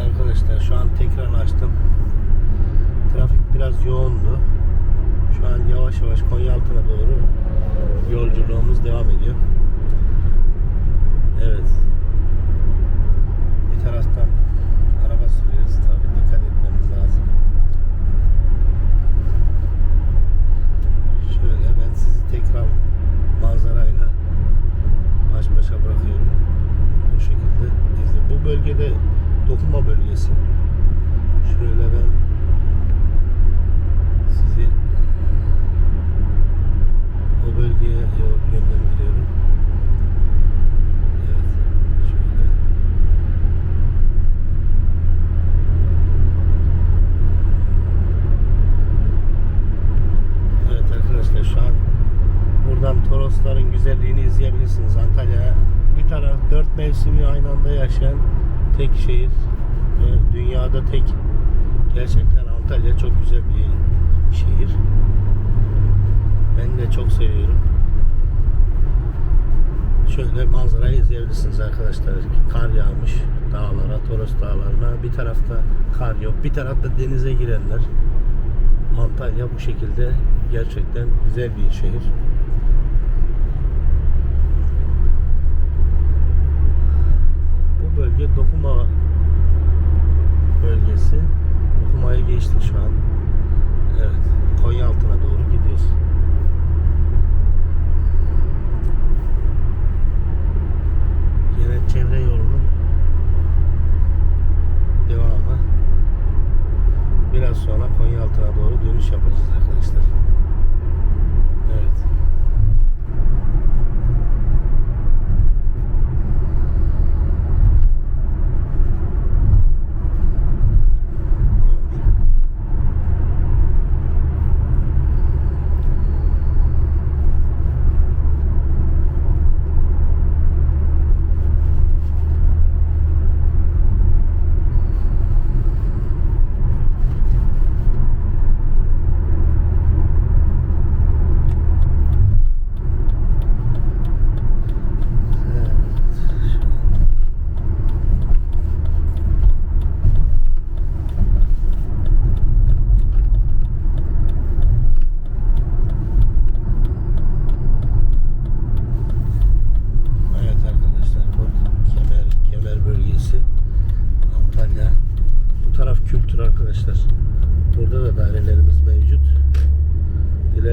Arkadaşlar şu an tekrar açtım. Trafik biraz yoğundu. Şu an yavaş yavaş Konyaaltı'na doğru yolculuğumuz devam ediyor. Evet. Bir taraftan araba sürüyoruz tabii dikkat etmemiz lazım. Şöyle ben sizi tekrar manzarayla baş başa bırakıyorum. Bu şekilde izle. Bu bölgede dokuma bölgesi. Şöyle ben sizi o bölgeye yol yönlendiriyorum. Evet. Şöyle. Evet arkadaşlar şu an buradan Torosların güzelliğini izleyebilirsiniz. Antalya bir taraf dört mevsimi aynı anda yaşayan tek şehir ve dünyada tek gerçekten Antalya çok güzel bir şehir. Ben de çok seviyorum. Şöyle manzarayı izleyebilirsiniz arkadaşlar. Kar yağmış dağlara, Toros dağlarına. Bir tarafta kar yok, bir tarafta denize girenler. Antalya bu şekilde gerçekten güzel bir şehir. Bu dokuma bölgesi. Dokumayı geçtik şu an. Evet. Konyaaltı'na doğru gidiyoruz. Yine çevre yolunun devamı. Biraz sonra Konyaaltı'na doğru dönüş yapacağız arkadaşlar. Evet. Evet. Evet. Evet arkadaşlar bu kemer kemer bölgesi Antalya. Bu taraf kültür arkadaşlar. Burada da dairelerimiz mevcut.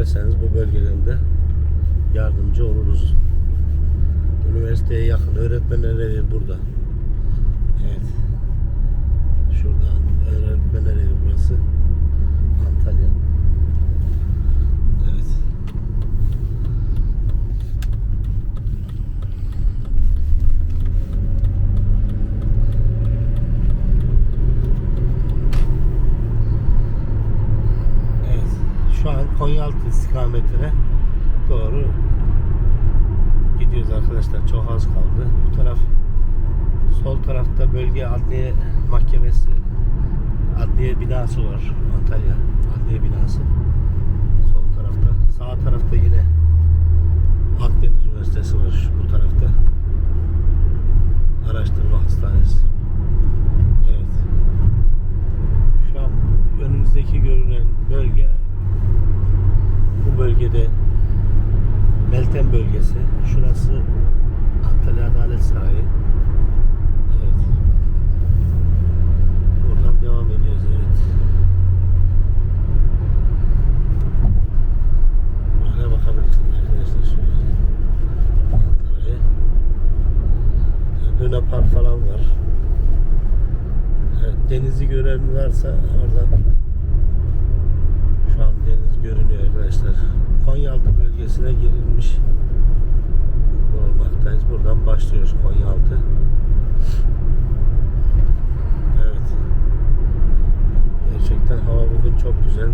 Dilerseniz bu bölgelerinde yardımcı oluruz. Üniversiteye yakın öğretmenler evi burada. Evet. Şuradan öğretmenler evi burası. Antalya. Evet. Evet. Şu an Konyaaltı istikametine doğru gidiyoruz arkadaşlar. Çok az kaldı. Bu taraf sol tarafta bölge adliye mahkemesi adliye binası var. Antalya adliye binası. Sol tarafta. Sağ tarafta yine Akdeniz Üniversitesi var şu bu tarafta. Araştırma Hastanesi. Evet. Şu an önümüzdeki görünen bölge bu bölgede Meltem bölgesi. Şurası Antalya Adalet Sarayı. Evet. Buradan devam ediyoruz evet. Böyle bakabilirsiniz arkadaşlar şöyle. Manzaraya. Luna Park falan var. Evet, denizi gören varsa oradan şu an deniz görünüyor arkadaşlar. Konyaaltı bölgesine girilmiş bulunmaktayız. Buradan başlıyoruz Konyaaltı. Evet. Gerçekten hava bugün çok güzel.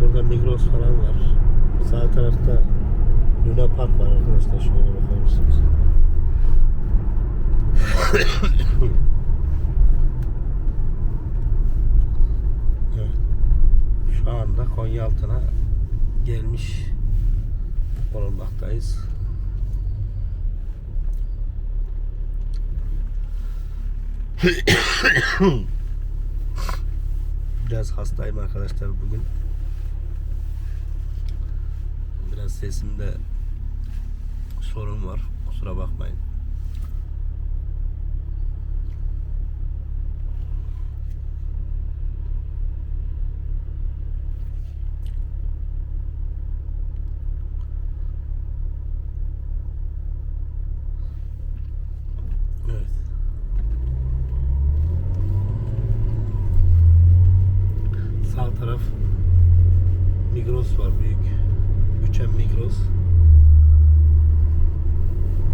Burada Migros falan var. Sağ tarafta Luna Park var arkadaşlar. Şöyle bakar mısınız? şu anda Konyaaltı'na gelmiş bulunmaktayız. Biraz hastayım arkadaşlar bugün. Biraz sesimde sorun var. Kusura bakmayın.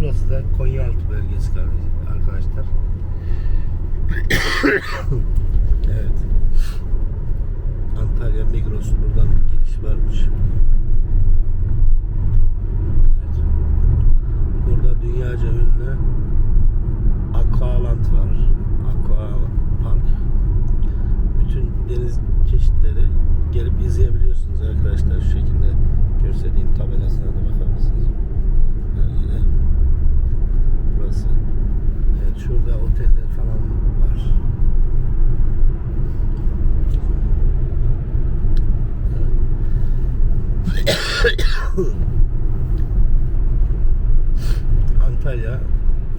Burası da Konyaaltı bölgesi arkadaşlar. evet. Antalya Migros buradan giriş varmış. Evet. Burada dünyaca ünlü Aqualand var. Aqua Park. Bütün deniz çeşitleri gelip izleyebiliyorsunuz arkadaşlar. Şu şekilde gösterdiğim tabelasına da bakar mısınız? Böyle. Burası. Evet şurada oteller falan var. Evet. Antalya,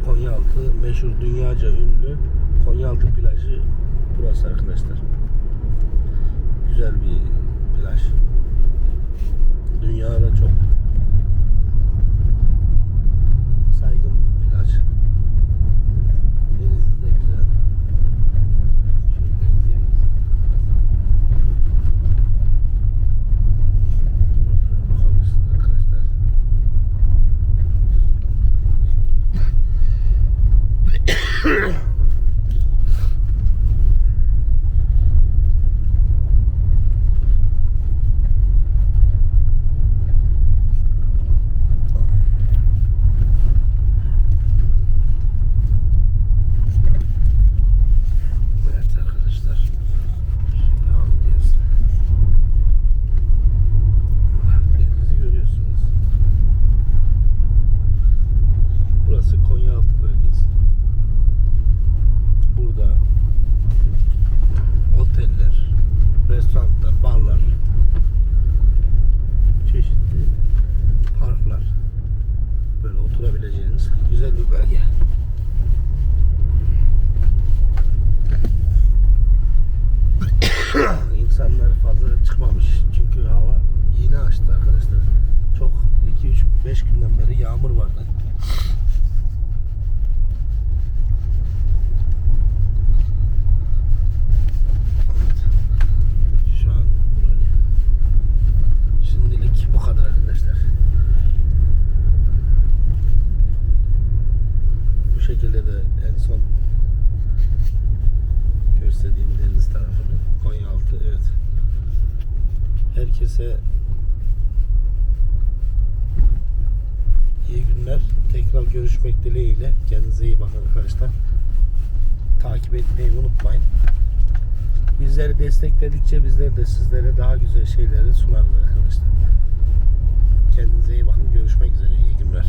Konyaaltı meşhur dünyaca ünlü Konyaaltı burası arkadaşlar. Güzel bir plaj. Dünyada çok saygın bir plaj. Denizi de güzel. Şöyle izleyebiliriz. Bakabilirsiniz arkadaşlar. Evet arkadaşlar. Şimdi devam ediyoruz. Denizi görüyorsunuz. Burası Konyaaltı bölgesi. Burada oteller, restoranlar, barlar, çeşitli parklar, böyle oturabileceğiniz güzel bir bölge. İnsanlar fazla çıkmamış çünkü hava yeni açtı arkadaşlar. Çok 2 3 5 günden beri yağmur vardı. Evet. Şu an burayı şimdilik bu kadar arkadaşlar. Bu şekilde de en son gösterdiğim deniz tarafını Konyaaltı evet. Herkese iyi günler. Tekrar görüşmek dileğiyle. Kendinize iyi bakın arkadaşlar. Takip etmeyi unutmayın. Bizleri destekledikçe bizler de sizlere daha güzel şeyleri sunarız arkadaşlar. Kendinize iyi bakın. Görüşmek üzere. İyi günler.